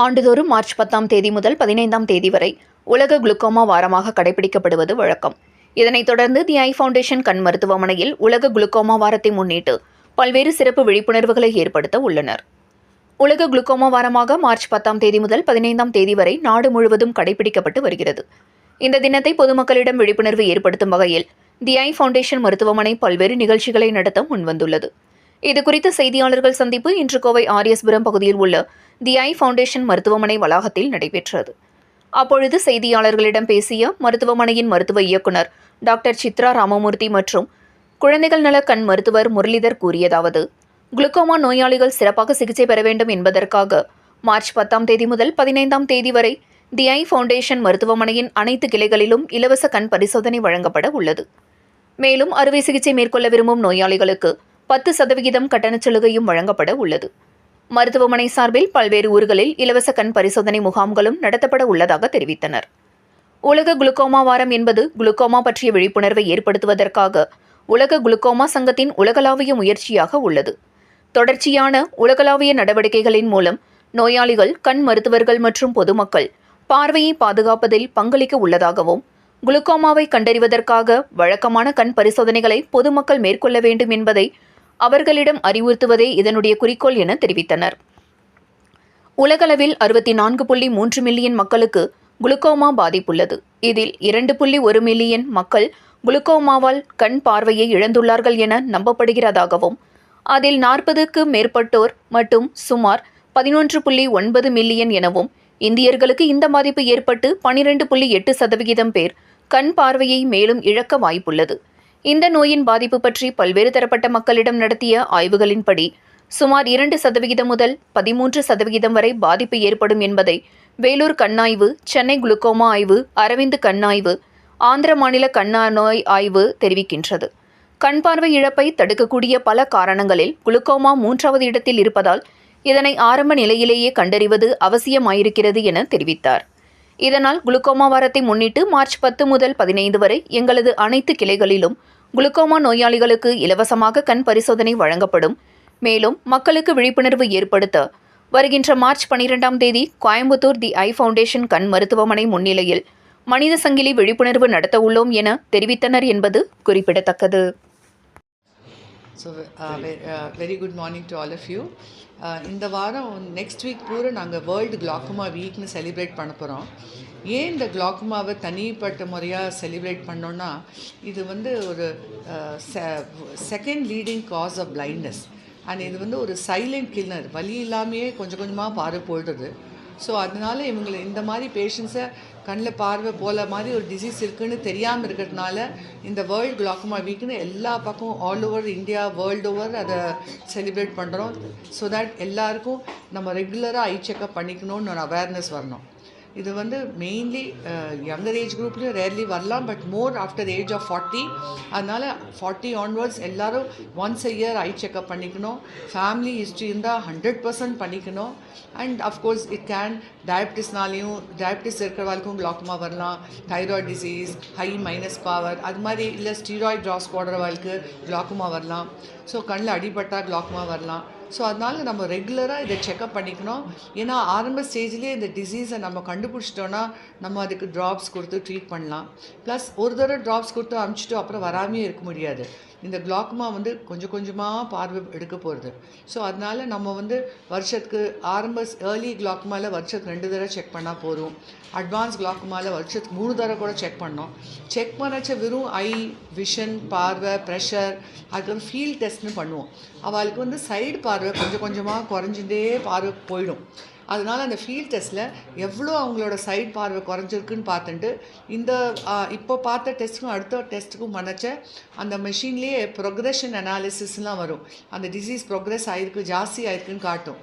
ஆண்டுதோறும் மார்ச் பத்தாம் தேதி முதல் பதினைந்தாம் தேதி வரை உலக குளுக்கோமா வாரமாக கடைபிடிக்கப்படுவது வழக்கம். இதனைத் தொடர்ந்து தி ஐ ஃபவுண்டேஷன் கண் மருத்துவமனையில் உலக குளுக்கோமா வாரத்தை முன்னிட்டு பல்வேறு சிறப்பு விழிப்புணர்வுகளை ஏற்படுத்த உள்ளனர். உலக குளுக்கோமா வாரமாக மார்ச் பத்தாம் தேதி முதல் பதினைந்தாம் தேதி வரை நாடு முழுவதும் கடைபிடிக்கப்பட்டு வருகிறது. இந்த தினத்தை பொதுமக்களிடம் விழிப்புணர்வு ஏற்படுத்தும் வகையில் தி ஐ ஃபவுண்டேஷன் மருத்துவமனை பல்வேறு நிகழ்ச்சிகளை நடத்த முன்வந்துள்ளது. இதுகுறித்த செய்தியாளர்கள் சந்திப்பு இன்று கோவை ஆரியஸ்புரம் பகுதியில் உள்ள தி ஐ ஃபவுண்டேஷன் மருத்துவமனை வளாகத்தில் நடைபெற்றது. அப்பொழுது செய்தியாளர்களிடம் பேசிய மருத்துவமனையின் மருத்துவ இயக்குனர் டாக்டர் சித்ரா ராமமூர்த்தி மற்றும் குழந்தைகள் நல கண் மருத்துவர் முரளிதர் கூறியதாவது குளுக்கோமா நோயாளிகள் சிறப்பாக சிகிச்சை பெற வேண்டும் என்பதற்காக மார்ச் பத்தாம் தேதி முதல் பதினைந்தாம் தேதி வரை தி ஐ ஃபவுண்டேஷன் மருத்துவமனையின் அனைத்து கிளைகளிலும் இலவச கண் பரிசோதனை வழங்கப்பட உள்ளது. மேலும் அறுவை சிகிச்சை மேற்கொள்ள விரும்பும் நோயாளிகளுக்கு பத்து சதவிகிதம் கட்டணச் சலுகையும் வழங்கப்பட உள்ளது. மருத்துவமனை சார்பில் பல்வேறு ஊர்களில் இலவச கண் பரிசோதனை முகாம்களும் நடத்தப்பட உள்ளதாக தெரிவித்தனர். உலக குளுக்கோமா வாரம் என்பது குளுக்கோமா பற்றிய விழிப்புணர்வை ஏற்படுத்துவதற்காக உலக குளுக்கோமா சங்கத்தின் உலகளாவிய முயற்சியாக உள்ளது. தொடர்ச்சியான உலகளாவிய நடவடிக்கைகளின் மூலம் நோயாளிகள் கண் மருத்துவர்கள் மற்றும் பொதுமக்கள் பார்வையை பாதுகாப்பதில் பங்களிக்க உள்ளதாகவும் குளுக்கோமாவை கண்டறிவதற்காக வழக்கமான கண் பரிசோதனைகளை பொதுமக்கள் மேற்கொள்ள வேண்டும் என்பதை அவர்களிடம் அறிவுறுத்துவதே இதனுடைய குறிக்கோள் என தெரிவித்தனர். உலகளவில் அறுபத்தி நான்கு புள்ளி மூன்று மில்லியன் மக்களுக்கு குளுக்கோமா பாதிப்புள்ளது. இதில் இரண்டு புள்ளி ஒரு மில்லியன் மக்கள் குளுக்கோமாவால் கண் பார்வையை இழந்துள்ளார்கள் என நம்பப்படுகிறதாகவும் அதில் நாற்பதுக்கு மேற்பட்டோர் மட்டும் சுமார் பதினொன்று புள்ளி ஒன்பது மில்லியன் எனவும் இந்தியர்களுக்கு இந்த பாதிப்பு ஏற்பட்டு பனிரெண்டு புள்ளி எட்டு சதவிகிதம் பேர் கண் பார்வையை மேலும் இழக்க வாய்ப்புள்ளது. இந்த நோயின் பாதிப்பு பற்றி பல்வேறு தரப்பட்ட மக்களிடம் நடத்திய ஆய்வுகளின்படி சுமார் இரண்டு சதவிகிதம் முதல் பதிமூன்று சதவிகிதம் வரை பாதிப்பு ஏற்படும் என்பதை வேலூர் கண்ணாய்வு சென்னை குளுக்கோமா ஆய்வு அரவிந்த் கண்ணாய்வு ஆந்திர மாநில கண்ணா நோய் ஆய்வு தெரிவிக்கின்றது. கண் பார்வை இழப்பை தடுக்கக்கூடிய பல காரணங்களில் குளுக்கோமா மூன்றாவது இடத்தில் இருப்பதால் இதனை ஆரம்ப நிலையிலேயே கண்டறிவது அவசியமாயிருக்கிறது என தெரிவித்தார். இதனால் குளுக்கோமா வாரத்தை முன்னிட்டு மார்ச் பத்து முதல் பதினைந்து வரை எங்களது அனைத்து கிளைகளிலும் குளுக்கோமா நோயாளிகளுக்கு இலவசமாக கண் பரிசோதனை வழங்கப்படும். மேலும் மக்களுக்கு விழிப்புணர்வு ஏற்படுத்த வருகின்ற மார்ச் பனிரெண்டாம் தேதி கோயம்புத்தூர் தி ஐ ஃபவுண்டேஷன் கண் மருத்துவமனை முன்னிலையில் மனித சங்கிலி விழிப்புணர்வு நடத்த உள்ளோம் என தெரிவித்தனர் என்பது குறிப்பிடத்தக்கது. So very good morning to all of you இந்த வாரம் நெக்ஸ்ட் வீக் பூரா நாங்கள் வேர்ல்டு கிளாக்குமா வீக்னு செலிப்ரேட் பண்ண போகிறோம் ஏன் இந்த கிளாக்குமாவை தனிப்பட்ட முறையாக செலிப்ரேட் பண்ணோன்னா இது வந்து ஒரு second leading cause of blindness and இது வந்து ஒரு சைலண்ட் கில்லர் வலி இல்லாமையே கொஞ்சம் கொஞ்சமாக பார்வை போயிடுது ஸோ அதனால் இவங்களை இந்த மாதிரி பேஷண்ட்ஸை கண்ணில் பார்வை போல மாதிரி ஒரு டிசீஸ் இருக்குதுன்னு தெரியாமல் இருக்கிறதுனால இந்த வேர்ல்டு குளாக்குமா வீக்னு எல்லா பக்கம் all over India world over அதை செலிப்ரேட் பண்ணுறோம் ஸோ தட் எல்லாருக்கும் நம்ம ரெகுலராக ஐ செக்அப் பண்ணிக்கணும்னு ஒரு அவேர்னஸ் வரணும். இது வந்து மெயின்லி யங்கர் ஏஜ் குரூப்லேயும் ரேர்லி வரலாம் but more after age of forty அதனால் ஃபார்ட்டி ஆன்வர்ட்ஸ் எல்லோரும் once a year eye checkup பண்ணிக்கணும். ஃபேமிலி ஹிஸ்ட்ரி இருந்தால் ஹண்ட்ரட் பர்சன்ட் பண்ணிக்கணும். And of course it can டயபிட்டிஸ்னாலையும் diabetes இருக்கிறவங்களுக்கும் கிளாக்குமா வரலாம். Thyroid disease high minus power அது மாதிரி இல்லை ஸ்டீராய்ட் ட்ராப்ஸ் போடுறவங்களுக்கு கிளாக்குமா வரலாம். ஸோ கண்ணில் அடிபட்டால் கிளாக்குமா வரலாம். ஸோ அதனால் நம்ம ரெகுலராக இதை செக்அப் பண்ணிக்கணும். ஏன்னா ஆரம்ப ஸ்டேஜ்லேயே இந்த டிசீஸை நம்ம கண்டுபிடிச்சிட்டோன்னா நம்ம அதுக்கு ட்ராப்ஸ் கொடுத்து ட்ரீட் பண்ணலாம். ப்ளஸ் ஒரு தடவை ட்ராப்ஸ் கொடுத்து அமுச்சிட்டு அப்புறம் வராமையே இருக்க முடியாது. இந்த கிளாக்மா வந்து கொஞ்சம் கொஞ்சமாக பார்வை எடுக்க போகிறது ஸோ அதனால் நம்ம வந்து வருஷத்துக்கு ஆரம்ப ஏர்லி கிளாக்மாவில் வருஷத்துக்கு ரெண்டு தடவை செக் பண்ணால் போதும். அட்வான்ஸ் கிளாக்மாவில் வருஷத்துக்கு மூணு தடவை கூட செக் பண்ணோம். செக் பண்ணச்ச வெறும் ஐ விஷன் பார்வை ப்ரெஷர் அதுக்கப்புறம் ஃபீல் டெஸ்ட்னு பண்ணுவோம். அவளுக்கு வந்து சைடு பார்வை கொஞ்சம் கொஞ்சமாக குறைஞ்சுட்டே பார்வை போயிடும். அதனால் அந்த ஃபீல்ட் டெஸ்ட்டில் எவ்வளோ அவங்களோட சைட் பார்வை குறைஞ்சிருக்குன்னு பார்த்துட்டு இந்த இப்போ பார்த்த டெஸ்ட்டுக்கும் அடுத்த டெஸ்ட்டுக்கும் பண்ணச்ச அந்த மெஷின்லேயே ப்ரொக்ரெஷன் அனாலிசிஸ்லாம் வரும். அந்த டிசீஸ் ப்ரொக்ரெஸ் ஆகிருக்கு ஜாஸ்தி ஆயிருக்குன்னு காட்டும்.